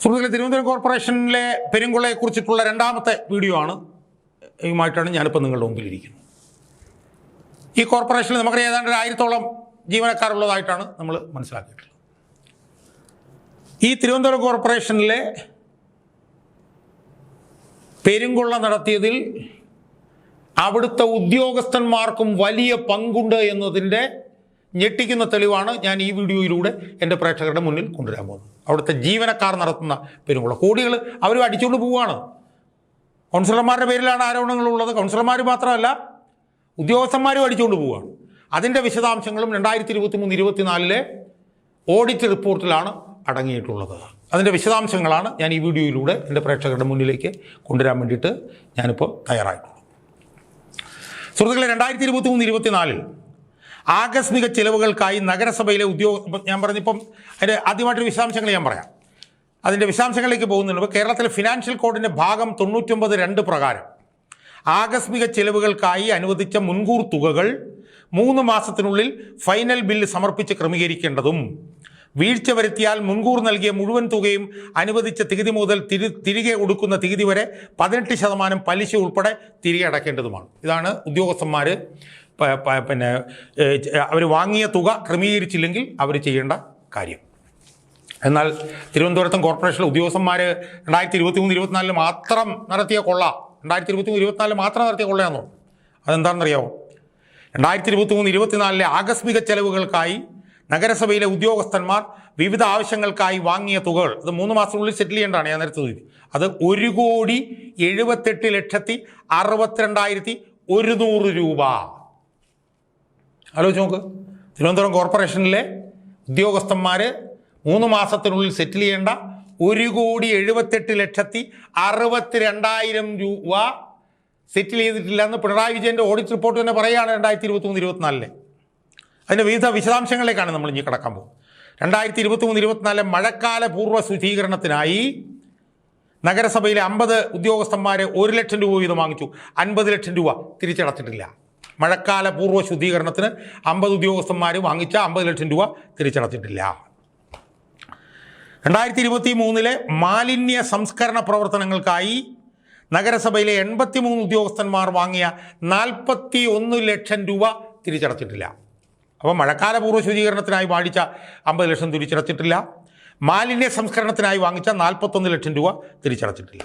സുഹൃത്തുക്കളെ തിരുവനന്തപുരം കോർപ്പറേഷനിലെ പെരുങ്കുളയെ കുറിച്ചിട്ടുള്ള രണ്ടാമത്തെ വീഡിയോ ആണ്. ഇതുമായിട്ടാണ് ഞാനിപ്പോൾ നിങ്ങളുടെ മുമ്പിലിരിക്കുന്നത്. ഈ കോർപ്പറേഷനിൽ നമുക്കറിയാം ഏതാണ്ട് ഒരു ആയിരത്തോളം ജീവനക്കാരുള്ളതായിട്ടാണ് നമ്മൾ മനസ്സിലാക്കിയിട്ടുള്ളത്. ഈ തിരുവനന്തപുരം കോർപ്പറേഷനിലെ പെരുങ്കൊള്ള നടത്തിയതിൽ അവിടുത്തെ ഉദ്യോഗസ്ഥന്മാർക്കും വലിയ പങ്കുണ്ട് എന്നതിന്റെ ഞെട്ടിക്കുന്ന തെളിവാണ് ഞാൻ ഈ വീഡിയോയിലൂടെ എന്റെ പ്രേക്ഷകരുടെ മുന്നിൽ കൊണ്ടുവരാൻ പോകുന്നത്. അവിടുത്തെ ജീവനക്കാർ നടത്തുന്ന പെരുമുള്ള കോടികൾ അവർ അടിച്ചുകൊണ്ട് പോവുകയാണ്. കൗൺസിലർമാരുടെ പേരിലാണ് ആരോപണങ്ങളുള്ളത് കൗൺസിലർമാർ മാത്രമല്ല ഉദ്യോഗസ്ഥന്മാരും അടിച്ചുകൊണ്ട് പോവുകയാണ്. അതിന്റെ വിശദാംശങ്ങളും രണ്ടായിരത്തി ഇരുപത്തി മൂന്ന് ഇരുപത്തിനാലിലെ ഓഡിറ്റ് റിപ്പോർട്ടിലാണ് അടങ്ങിയിട്ടുള്ളത്. അതിന്റെ വിശദാംശങ്ങളാണ് ഞാൻ ഈ വീഡിയോയിലൂടെ എന്റെ പ്രേക്ഷകരുടെ മുന്നിലേക്ക് കൊണ്ടുവരാൻ വേണ്ടിയിട്ട് ഞാനിപ്പോൾ തയ്യാറായിട്ടുള്ളത് സുഹൃത്തുക്കളെ രണ്ടായിരത്തി ഇരുപത്തി മൂന്ന് ഇരുപത്തിനാലിൽ ആകസ്മിക ചിലവുകൾക്കായി നഗരസഭയിലെ ഉദ്യോഗ ഞാൻ പറഞ്ഞിപ്പം അതിന്റെ ആദ്യമായിട്ടൊരു വിശദാംശങ്ങൾ ഞാൻ പറയാം. അതിന്റെ വിശദാംശങ്ങളിലേക്ക് പോകുന്നുണ്ട്. കേരളത്തിലെ ഫിനാൻഷ്യൽ കോഡിന്റെ ഭാഗം തൊണ്ണൂറ്റൊമ്പത് രണ്ട് പ്രകാരം ആകസ്മിക ചിലവുകൾക്കായി അനുവദിച്ച മുൻകൂർ തുകകൾ മൂന്ന് മാസത്തിനുള്ളിൽ ഫൈനൽ ബില്ല് സമർപ്പിച്ച് ക്രമീകരിക്കേണ്ടതും വീഴ്ച വരുത്തിയാൽ മുൻകൂർ നൽകിയ മുഴുവൻ തുകയും അനുവദിച്ച തികതി മുതൽ തിരി തിരികെ കൊടുക്കുന്ന തികതി വരെ പതിനെട്ട് ശതമാനം പലിശ ഉൾപ്പെടെ തിരികെ അടയ്ക്കേണ്ടതുമാണ്. ഇതാണ് ഉദ്യോഗസ്ഥന്മാർ പിന്നെ അവർ വാങ്ങിയ തുക ക്രമീകരിച്ചില്ലെങ്കിൽ അവർ ചെയ്യേണ്ട കാര്യം. എന്നാൽ തിരുവനന്തപുരത്തും കോർപ്പറേഷനിലെ ഉദ്യോഗസ്ഥന്മാർ രണ്ടായിരത്തി ഇരുപത്തി മൂന്ന് ഇരുപത്തിനാലിൽ മാത്രം നടത്തിയ കൊള്ള രണ്ടായിരത്തി ഇരുപത്തി മൂന്ന് ഇരുപത്തിനാലിൽ മാത്രം നടത്തിയ കൊള്ളയാണോ അതെന്താണെന്നറിയാമോ രണ്ടായിരത്തി ഇരുപത്തി മൂന്ന് ഇരുപത്തിനാലിലെ ആകസ്മിക ചെലവുകൾക്കായി നഗരസഭയിലെ ഉദ്യോഗസ്ഥന്മാർ വിവിധ ആവശ്യങ്ങൾക്കായി വാങ്ങിയ തുകകൾ അത് മൂന്ന് മാസത്തിനുള്ളിൽ സെറ്റിൽ ചെയ്യേണ്ടതാണ് ഞാൻ നേരത്തെ അത് ഒരു കോടി എഴുപത്തെട്ട് ലക്ഷത്തി അറുപത്തിരണ്ടായിരത്തി ഒരുന്നൂറ് രൂപ. ആലോചിച്ച് നോക്ക്. തിരുവനന്തപുരം കോർപ്പറേഷനിലെ ഉദ്യോഗസ്ഥന്മാർ മൂന്ന് മാസത്തിനുള്ളിൽ സെറ്റിൽ ചെയ്യേണ്ട ഒരു കോടി എഴുപത്തെട്ട് ലക്ഷത്തി അറുപത്തി രണ്ടായിരം രൂപ സെറ്റിൽ ചെയ്തിട്ടില്ല എന്ന് പിണറായി വിജയന്റെ ഓഡിറ്റ് റിപ്പോർട്ട് തന്നെ പറയുകയാണ് രണ്ടായിരത്തി ഇരുപത്തി മൂന്ന് ഇരുപത്തിനാലിലെ. അതിന്റെ വിവിധ വിശദാംശങ്ങളിലേക്കാണ് നമ്മൾ ഇനി കടക്കാൻ പോകുന്നത്. രണ്ടായിരത്തി ഇരുപത്തി മൂന്ന് ഇരുപത്തിനാലിലെ മഴക്കാല പൂർവ ശുചീകരണത്തിനായി നഗരസഭയിലെ അമ്പത് ഉദ്യോഗസ്ഥന്മാരെ ഒരു ലക്ഷം രൂപ വീതം വാങ്ങിച്ചു. അൻപത് ലക്ഷം രൂപ തിരിച്ചടച്ചിട്ടില്ല. മഴക്കാല പൂർവ ശുദ്ധീകരണത്തിന് അമ്പത് ഉദ്യോഗസ്ഥന്മാർ വാങ്ങിച്ച അമ്പത് ലക്ഷം രൂപ തിരിച്ചടച്ചിട്ടില്ല. രണ്ടായിരത്തി ഇരുപത്തി മൂന്നിലെ മാലിന്യ സംസ്കരണ പ്രവർത്തനങ്ങൾക്കായി നഗരസഭയിലെ എൺപത്തി മൂന്ന് ഉദ്യോഗസ്ഥന്മാർ വാങ്ങിയ നാൽപ്പത്തി ഒന്ന് ലക്ഷം രൂപ തിരിച്ചടച്ചിട്ടില്ല. അപ്പോൾ മഴക്കാല പൂർവ ശുചീകരണത്തിനായി വാങ്ങിച്ച അമ്പത് ലക്ഷം തിരിച്ചടച്ചിട്ടില്ല. മാലിന്യ സംസ്കരണത്തിനായി വാങ്ങിച്ച നാൽപ്പത്തൊന്ന് ലക്ഷം രൂപ തിരിച്ചടച്ചിട്ടില്ല.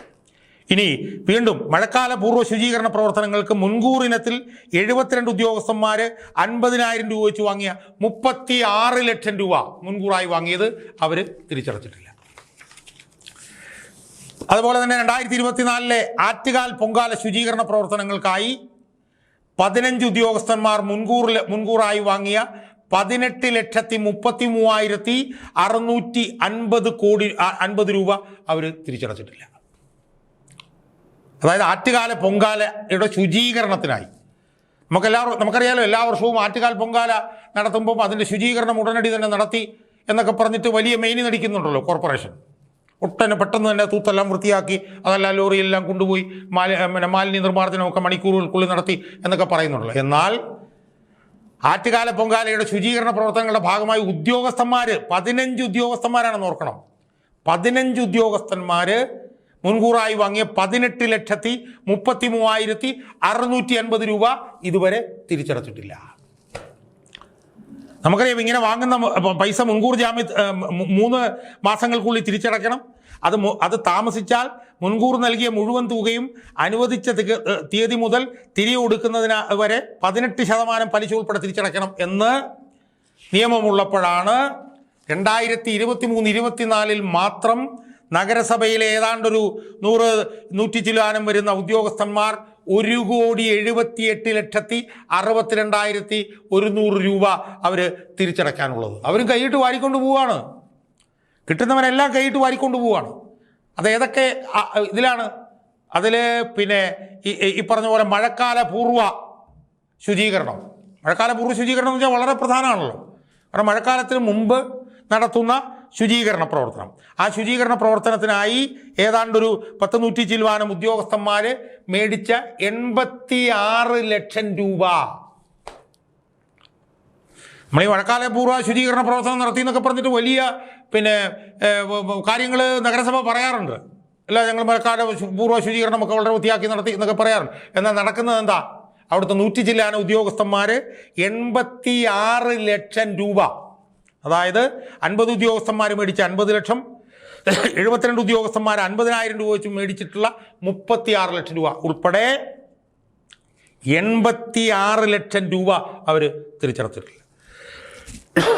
ഇനി വീണ്ടും മഴക്കാല പൂർവ ശുചീകരണ പ്രവർത്തനങ്ങൾക്ക് മുൻകൂർ ഇനത്തിൽ എഴുപത്തിരണ്ട് ഉദ്യോഗസ്ഥന്മാർ അൻപതിനായിരം രൂപ വെച്ച് വാങ്ങിയ മുപ്പത്തി ആറ് ലക്ഷം രൂപ മുൻകൂറായി വാങ്ങിയത് അവർ തിരിച്ചടച്ചിട്ടില്ല. അതുപോലെ തന്നെ രണ്ടായിരത്തി ഇരുപത്തിനാലിലെ ആറ്റുകാൽ പൊങ്കാല ശുചീകരണ പ്രവർത്തനങ്ങൾക്കായി പതിനഞ്ച് ഉദ്യോഗസ്ഥന്മാർ മുൻകൂറിൽ മുൻകൂറായി വാങ്ങിയ പതിനെട്ട് ലക്ഷത്തി മുപ്പത്തി മൂവായിരത്തി അറുന്നൂറ്റി അൻപത് കോടി അൻപത് രൂപ അവർ തിരിച്ചടച്ചിട്ടില്ല. അതായത് ആറ്റുകാല പൊങ്കാലയുടെ ശുചീകരണത്തിനായി. നമുക്കെല്ലാവരും നമുക്കറിയാലോ എല്ലാ വർഷവും ആറ്റുകാൽ പൊങ്കാല നടത്തുമ്പോൾ അതിന്റെ ശുചീകരണം ഉടനടി തന്നെ നടത്തി എന്നൊക്കെ പറഞ്ഞിട്ട് വലിയ മെയിനി നടിക്കുന്നുണ്ടല്ലോ കോർപ്പറേഷൻ. ഒട്ടനെ പെട്ടെന്ന് തന്നെ തൂത്തെല്ലാം വൃത്തിയാക്കി അതെല്ലാം ലോറിയെല്ലാം കൊണ്ടുപോയി മാലി മാലിന്യ നിർമ്മാർജനമൊക്കെ മണിക്കൂറുകൾക്കുള്ളിൽ നടത്തി എന്നൊക്കെ പറയുന്നുണ്ടല്ലോ. എന്നാൽ ആറ്റുകാല പൊങ്കാലയുടെ ശുചീകരണ പ്രവർത്തനങ്ങളുടെ ഭാഗമായി ഉദ്യോഗസ്ഥന്മാർ പതിനഞ്ച് ഉദ്യോഗസ്ഥന്മാരാണെന്ന് ഓർക്കണം. പതിനഞ്ച് ഉദ്യോഗസ്ഥന്മാർ മുൻകൂറായി വാങ്ങിയ പതിനെട്ട് ലക്ഷത്തി മുപ്പത്തി മൂവായിരത്തി അറുന്നൂറ്റി അൻപത് രൂപ ഇതുവരെ തിരിച്ചടച്ചിട്ടില്ല. നമുക്കറിയാം ഇങ്ങനെ വാങ്ങുന്ന പൈസ മുൻകൂർ ജാമ്യ മൂന്ന് മാസങ്ങൾക്കുള്ളിൽ തിരിച്ചടക്കണം അത് അത് താമസിച്ചാൽ മുൻകൂർ നൽകിയ മുഴുവൻ തുകയും അനുവദിച്ച തീയതി മുതൽ തിരികെ കൊടുക്കുന്നതിന് വരെ പതിനെട്ട് ശതമാനം പലിശ ഉൾപ്പെടെ തിരിച്ചടക്കണം എന്ന് നിയമമുള്ളപ്പോഴാണ് രണ്ടായിരത്തി ഇരുപത്തി മൂന്ന് ഇരുപത്തിനാലിൽ മാത്രം നഗരസഭയിലെ ഏതാണ്ടൊരു നൂറ് നൂറ്റി ചിലാനം വരുന്ന ഉദ്യോഗസ്ഥന്മാർ ഒരു കോടി എഴുപത്തിയെട്ട് ലക്ഷത്തി അറുപത്തിരണ്ടായിരത്തി ഒരുന്നൂറ് രൂപ അവർ തിരിച്ചടയ്ക്കാനുള്ളത്. അവരും കൈയിട്ട് വാരിക്കൊണ്ട് പോവുകയാണ് കിട്ടുന്നവരെല്ലാം കൈയിട്ട് വാരിക്കൊണ്ട് പോവുകയാണ് അത് ഏതൊക്കെ ഇതിലാണ്. അതിൽ പിന്നെ ഈ പറഞ്ഞ പോലെ മഴക്കാല പൂർവ ശുചീകരണം. മഴക്കാല പൂർവ ശുചീകരണം എന്ന് വെച്ചാൽ വളരെ പ്രധാനമാണല്ലോ. കാരണം മഴക്കാലത്തിന് മുമ്പ് നടത്തുന്ന ശുചീകരണ പ്രവർത്തനം. ആ ശുചീകരണ പ്രവർത്തനത്തിനായി ഏതാണ്ടൊരു പത്ത് നൂറ്റി ചിൽവാനം ഉദ്യോഗസ്ഥന്മാർ മേടിച്ച എൺപത്തി ആറ് ലക്ഷം രൂപ. നമ്മൾ ഈ വഴക്കാല പൂർവ ശുചീകരണ പ്രവർത്തനം നടത്തി എന്നൊക്കെ പറഞ്ഞിട്ട് വലിയ പിന്നെ കാര്യങ്ങൾ നഗരസഭ പറയാറുണ്ട്. അല്ല ഞങ്ങൾ മഴക്കാല പൂർവ ശുചീകരണമൊക്കെ വളരെ വൃത്തിയാക്കി നടത്തി എന്നൊക്കെ പറയാറുണ്ട്. എന്നാൽ നടക്കുന്നത് എന്താ? അവിടുത്തെ നൂറ്റി ജില്ലാന ഉദ്യോഗസ്ഥന്മാർ എൺപത്തി ആറ് ലക്ഷം രൂപ. അതായത് അൻപത് ഉദ്യോഗസ്ഥന്മാർ മേടിച്ച അൻപത് ലക്ഷം എഴുപത്തിരണ്ട് ഉദ്യോഗസ്ഥന്മാർ അൻപതിനായിരം രൂപ വെച്ച് മേടിച്ചിട്ടുള്ള മുപ്പത്തി ആറ് ലക്ഷം രൂപ ഉൾപ്പെടെ എൺപത്തി ആറ് ലക്ഷം രൂപ അവർ തിരിച്ചടച്ചിട്ടില്ല.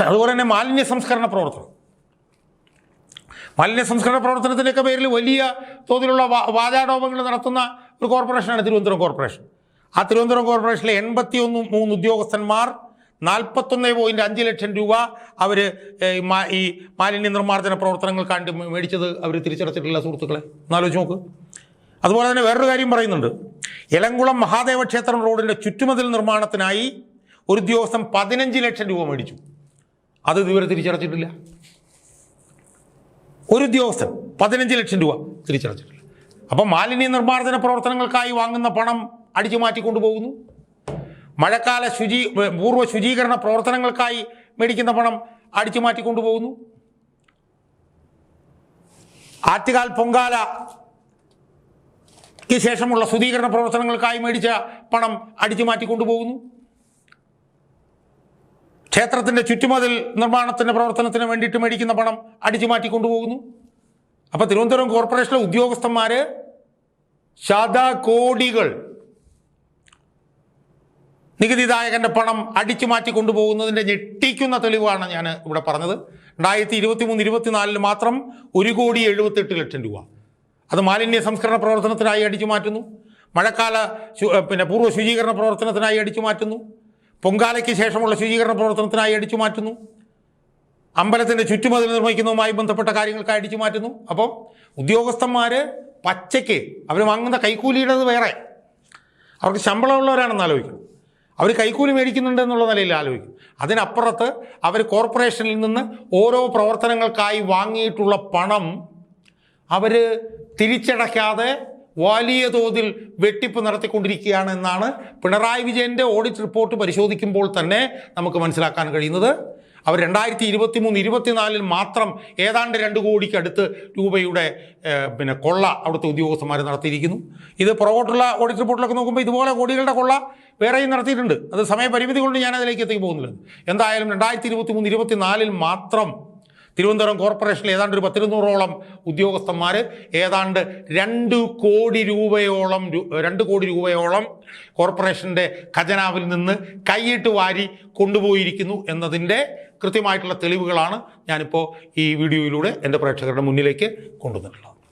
അതുപോലെ തന്നെ മാലിന്യ സംസ്കരണ പ്രവർത്തനം. മാലിന്യ സംസ്കരണ പ്രവർത്തനത്തിന്റെയൊക്കെ പേരിൽ വലിയ തോതിലുള്ള വാചാടോപങ്ങൾ നടത്തുന്ന ഒരു കോർപ്പറേഷനാണ് തിരുവനന്തപുരം കോർപ്പറേഷൻ. ആ തിരുവനന്തപുരം കോർപ്പറേഷനിലെ എൺപത്തി ഒന്ന് മൂന്ന് ഉദ്യോഗസ്ഥന്മാർ നാൽപ്പത്തൊന്ന് പോയിന്റ് അഞ്ച് ലക്ഷം രൂപ അവർ ഈ മാലിന്യ നിർമ്മാർജന പ്രവർത്തനങ്ങൾക്കാണ്ട് മേടിച്ചത് അവർ തിരിച്ചടച്ചിട്ടില്ല സുഹൃത്തുക്കളെ. എന്നാലോചിച്ച് നോക്ക്. അതുപോലെ തന്നെ വേറൊരു കാര്യം പറയുന്നുണ്ട്. ഇലങ്കുളം മഹാദേവ ക്ഷേത്രം റോഡിന്റെ ചുറ്റുമതിൽ നിർമ്മാണത്തിനായി ഒരു ദിവസം പതിനഞ്ച് ലക്ഷം രൂപ മേടിച്ചു. അത് ഇതുവരെ തിരിച്ചടച്ചിട്ടില്ല. ഒരു ദിവസം പതിനഞ്ച് ലക്ഷം രൂപ തിരിച്ചടച്ചിട്ടില്ല. അപ്പം മാലിന്യ നിർമ്മാർജന പ്രവർത്തനങ്ങൾക്കായി വാങ്ങുന്ന പണം അടിച്ചു മാറ്റിക്കൊണ്ടുപോകുന്നു മഴക്കാല ശുചി പൂർവ ശുചീകരണ പ്രവർത്തനങ്ങൾക്കായി മേടിക്കുന്ന പണം അടിച്ചു മാറ്റിക്കൊണ്ടുപോകുന്നു ആറ്റുകാൽ പൊങ്കാല ശേഷമുള്ള ശുദ്ധീകരണ പ്രവർത്തനങ്ങൾക്കായി മേടിച്ച പണം അടിച്ചു മാറ്റിക്കൊണ്ടുപോകുന്നു ക്ഷേത്രത്തിന്റെ ചുറ്റുമതിൽ നിർമ്മാണത്തിന്റെ പ്രവർത്തനത്തിന് വേണ്ടിയിട്ട് മേടിക്കുന്ന പണം അടിച്ചു മാറ്റിക്കൊണ്ടുപോകുന്നു അപ്പോൾ തിരുവനന്തപുരം കോർപ്പറേഷനിലെ ഉദ്യോഗസ്ഥന്മാർ ശതകോടികൾ നികുതിദായകന്റെ പണം അടിച്ചു മാറ്റി കൊണ്ടുപോകുന്നതിന്റെ ഞെട്ടിക്കുന്ന തെളിവാണ് ഞാൻ ഇവിടെ പറഞ്ഞത്. രണ്ടായിരത്തി ഇരുപത്തി മൂന്ന് ഇരുപത്തിനാലിൽ മാത്രം ഒരു കോടി എഴുപത്തെട്ട് ലക്ഷം രൂപ. അത് മാലിന്യ സംസ്കരണ പ്രവർത്തനത്തിനായി അടിച്ചു മാറ്റുന്നു. മഴക്കാല പിന്നെ പൂർവ ശുചീകരണ പ്രവർത്തനത്തിനായി അടിച്ചു മാറ്റുന്നു. പൊങ്കാലയ്ക്ക് ശേഷമുള്ള ശുചീകരണ പ്രവർത്തനത്തിനായി അടിച്ചു മാറ്റുന്നു. അമ്പലത്തിന്റെ ചുറ്റുമതിൽ നിർമ്മിക്കുന്നതുമായി ബന്ധപ്പെട്ട കാര്യങ്ങൾക്ക് അടിച്ചു മാറ്റുന്നു. അപ്പം ഉദ്യോഗസ്ഥന്മാർ പച്ചയ്ക്ക് അവർ വാങ്ങുന്ന കൈക്കൂലിയുടേത് വേറെ. അവർക്ക് ശമ്പളമുള്ളവരാണെന്ന് ആലോചിക്കണം. അവർ കൈക്കൂലി മേടിക്കുന്നുണ്ട് എന്നുള്ള നിലയിൽ ആലോചിക്കും. അതിനപ്പുറത്ത് അവർ കോർപ്പറേഷനിൽ നിന്ന് ഓരോ പ്രവർത്തനങ്ങൾക്കായി വാങ്ങിയിട്ടുള്ള പണം അവർ തിരിച്ചടയ്ക്കാതെ വലിയ തോതിൽ വെട്ടിപ്പ് നടത്തിക്കൊണ്ടിരിക്കുകയാണ് എന്നാണ് പിണറായി വിജയന്റെ ഓഡിറ്റ് റിപ്പോർട്ട് പരിശോധിക്കുമ്പോൾ തന്നെ നമുക്ക് മനസ്സിലാക്കാൻ കഴിയുന്നത്. അവർ രണ്ടായിരത്തി ഇരുപത്തി മൂന്ന് ഇരുപത്തിനാലിൽ മാത്രം ഏതാണ്ട് രണ്ട് കോടിക്ക് അടുത്ത് രൂപയുടെ പിന്നെ കൊള്ള അവിടുത്തെ ഉദ്യോഗസ്ഥന്മാർ നടത്തിയിരിക്കുന്നു. ഇത് പുറകോട്ടുള്ള ഓഡിറ്റ് റിപ്പോർട്ടിലൊക്കെ നോക്കുമ്പോൾ ഇതുപോലെ കോടികളുടെ കൊള്ള വേറെയും നടത്തിയിട്ടുണ്ട്. അത് സമയപരിമിതി കൊണ്ട് ഞാൻ അതിലേക്ക് എത്തി പോകുന്നില്ല. എന്തായാലും രണ്ടായിരത്തി ഇരുപത്തി മൂന്ന് ഇരുപത്തിനാലിൽ മാത്രം തിരുവനന്തപുരം കോർപ്പറേഷനിൽ ഏതാണ്ട് ഒരു പത്തിരുന്നൂറോളം ഉദ്യോഗസ്ഥന്മാർ ഏതാണ്ട് രണ്ട് കോടി രൂപയോളം രണ്ട് കോടി രൂപയോളം കോർപ്പറേഷന്റെ ഖജനാവിൽ നിന്ന് കൈയിട്ട് വാരി കൊണ്ടുപോയിരിക്കുന്നു എന്നതിന്റെ കൃത്യമായിട്ടുള്ള തെളിവുകളാണ് ഞാനിപ്പോൾ ഈ വീഡിയോയിലൂടെ എന്റെ പ്രേക്ഷകരുടെ മുന്നിലേക്ക് കൊണ്ടുവന്നിട്ടുള്ളത്.